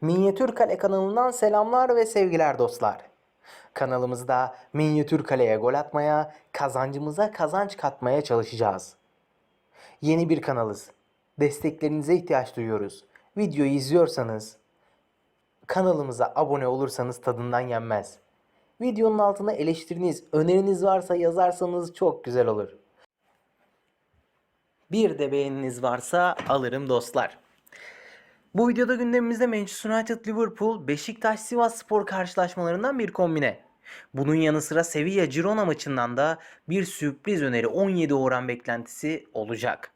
Minyatür Kale kanalından selamlar ve sevgiler dostlar. Kanalımızda minyatür kaleye gol atmaya, kazancımıza kazanç katmaya çalışacağız. Yeni bir kanalız. Desteklerinize ihtiyaç duyuyoruz. Videoyu izliyorsanız, kanalımıza abone olursanız tadından yenmez. Videonun altına eleştiriniz, öneriniz varsa yazarsanız çok güzel olur. Bir de beğeniniz varsa alırım dostlar. Bu videoda gündemimizde Manchester United Liverpool, Beşiktaş Sivas Spor karşılaşmalarından bir kombine. Bunun yanı sıra Sevilla Girona maçından da bir sürpriz öneri 17 oran beklentisi olacak.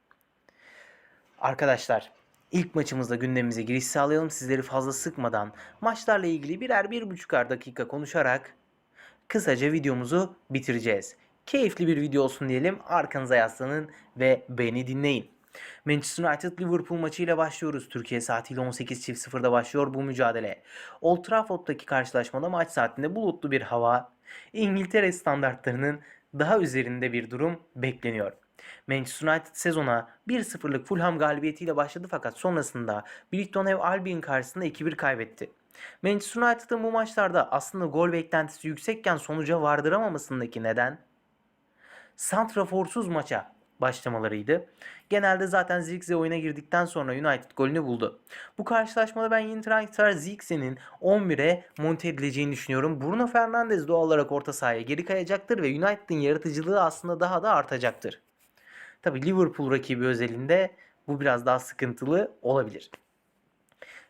Arkadaşlar ilk maçımızda gündemimize giriş sağlayalım. Sizleri fazla sıkmadan maçlarla ilgili birer bir buçukar dakika konuşarak kısaca videomuzu bitireceğiz. Keyifli bir video olsun diyelim. Arkanıza yaslanın ve beni dinleyin. Manchester United Liverpool maçıyla başlıyoruz. Türkiye saatiyle 18.00'da başlıyor bu mücadele. Old Trafford'daki karşılaşmada maç saatinde bulutlu bir hava, İngiltere standartlarının daha üzerinde bir durum bekleniyor. Manchester United sezona 1-0'lık Fulham galibiyetiyle başladı fakat sonrasında Brighton Hove Albion karşısında 2-1 kaybetti. Manchester United'ın bu maçlarda aslında gol beklentisi yüksekken sonuca vardıramamasındaki neden santraforsuz maça başlamalarıydı. Genelde zaten Zirkzee oyuna girdikten sonra United golünü buldu. Bu karşılaşmada ben yeni transfer Zirkzee'nin 11'e monte edileceğini düşünüyorum. Bruno Fernandes doğal olarak orta sahaya geri kayacaktır ve United'ın yaratıcılığı aslında daha da artacaktır. Tabi Liverpool rakibi özelinde bu biraz daha sıkıntılı olabilir.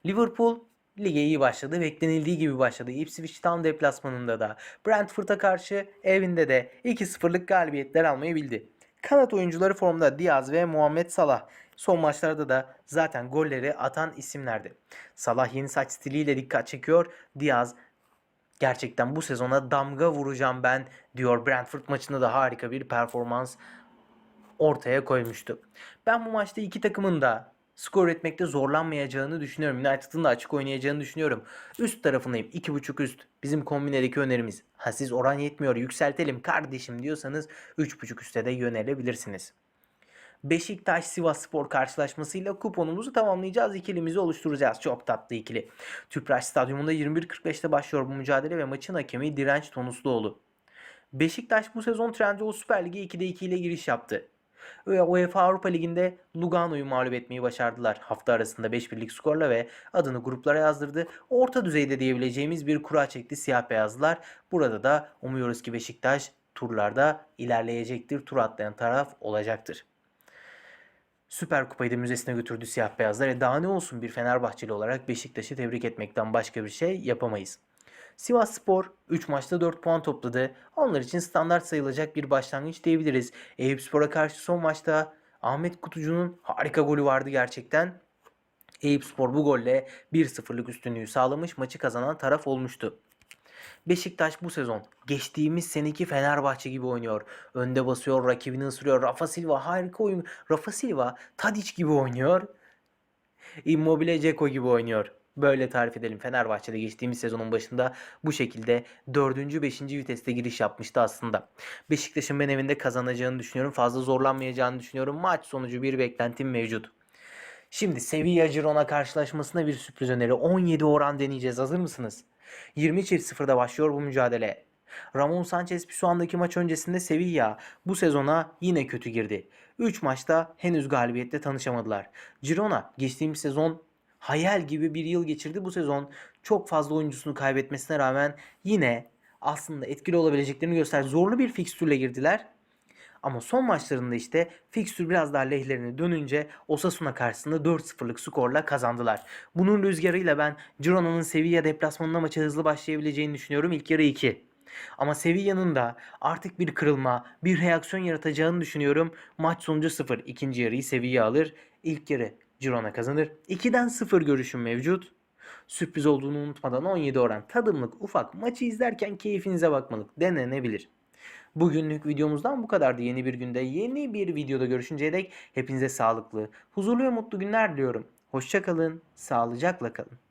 Liverpool lige iyi başladı. Beklenildiği gibi başladı. Ipswich Town deplasmanında da Brentford'a karşı evinde de 2-0'lık galibiyetler almayı bildi. Kanat oyuncuları formda Diaz ve Muhammed Salah. Son maçlarda da zaten golleri atan isimlerdi. Salah yeni saç stiliyle dikkat çekiyor. Diaz gerçekten bu sezona damga vuracağım ben diyor. Brentford maçında da harika bir performans ortaya koymuştu. Ben bu maçta iki takımın da skor etmekte zorlanmayacağını düşünüyorum. United'ın da açık oynayacağını düşünüyorum. Üst tarafındayım. 2.5 üst. Bizim kombinedeki önerimiz. Ha siz oran yetmiyor yükseltelim kardeşim diyorsanız 3.5 üste de yönelebilirsiniz. Beşiktaş Sivas Spor karşılaşmasıyla kuponumuzu tamamlayacağız. İkilimizi oluşturacağız. Çok tatlı ikili. Tüpraş Stadyumunda 21.45'te başlıyor bu mücadele ve maçın hakemi Direnç Tonusluoğlu. Beşiktaş bu sezon Trendyol Süper Ligi 2'de 2 ile giriş yaptı. UEFA Avrupa Ligi'nde Lugano'yu mağlup etmeyi başardılar. Hafta arasında 5-1'lik skorla ve adını gruplara yazdırdı. Orta düzeyde diyebileceğimiz bir kura çekti siyah beyazlılar. Burada da umuyoruz ki Beşiktaş turlarda ilerleyecektir. Tur atlayan taraf olacaktır. Süper Kupayı da müzesine götürdü siyah beyazlar. E daha ne olsun bir Fenerbahçeli olarak Beşiktaş'ı tebrik etmekten başka bir şey yapamayız. Sivas Spor 3 maçta 4 puan topladı. Onlar için standart sayılacak bir başlangıç diyebiliriz. Eyüp Spor'a karşı son maçta Ahmet Kutucu'nun harika golü vardı gerçekten. Eyüp Spor bu golle 1-0'lık üstünlüğü sağlamış maçı kazanan taraf olmuştu. Beşiktaş bu sezon geçtiğimiz seneki Fenerbahçe gibi oynuyor. Önde basıyor, rakibini ısırıyor. Rafa Silva harika oyun. Rafa Silva Tadic gibi oynuyor. Immobile Ceko gibi oynuyor. Böyle tarif edelim. Fenerbahçe'de geçtiğimiz sezonun başında bu şekilde 4. 5. viteste giriş yapmıştı aslında. Beşiktaş'ın ben evinde kazanacağını düşünüyorum. Fazla zorlanmayacağını düşünüyorum. Maç sonucu bir beklentim mevcut. Şimdi Sevilla Girona karşılaşmasına bir sürpriz öneri. 17 oran deneyeceğiz. Hazır mısınız? 20.0'da başlıyor bu mücadele. Ramon Sanchez Pisuan'daki maç öncesinde Sevilla bu sezona yine kötü girdi. 3 maçta henüz galibiyetle tanışamadılar. Girona geçtiğimiz sezon hayal gibi bir yıl geçirdi. Bu sezon çok fazla oyuncusunu kaybetmesine rağmen yine aslında etkili olabileceklerini gösterdi. Zorlu bir fikstürle girdiler. Ama son maçlarında işte fikstür biraz daha lehlerine dönünce Osasuna karşısında 4-0'lık skorla kazandılar. Bunun rüzgarıyla ben Girona'nın Sevilla deplasmanına maça hızlı başlayabileceğini düşünüyorum. İlk yarı 2. Ama Sevilla'nın da artık bir kırılma, bir reaksiyon yaratacağını düşünüyorum. Maç sonucu 0. İkinci yarıyı Sevilla alır. İlk yarı Girona kazanır. 2'den 0 görüşüm mevcut. Sürpriz olduğunu unutmadan 17 oran tadımlık ufak maçı izlerken keyfinize bakmalık denenebilir. Bugünlük videomuzdan bu kadardı. Yeni bir günde yeni bir videoda görüşünceye dek hepinize sağlıklı, huzurlu ve mutlu günler diliyorum. Hoşçakalın, sağlıcakla kalın.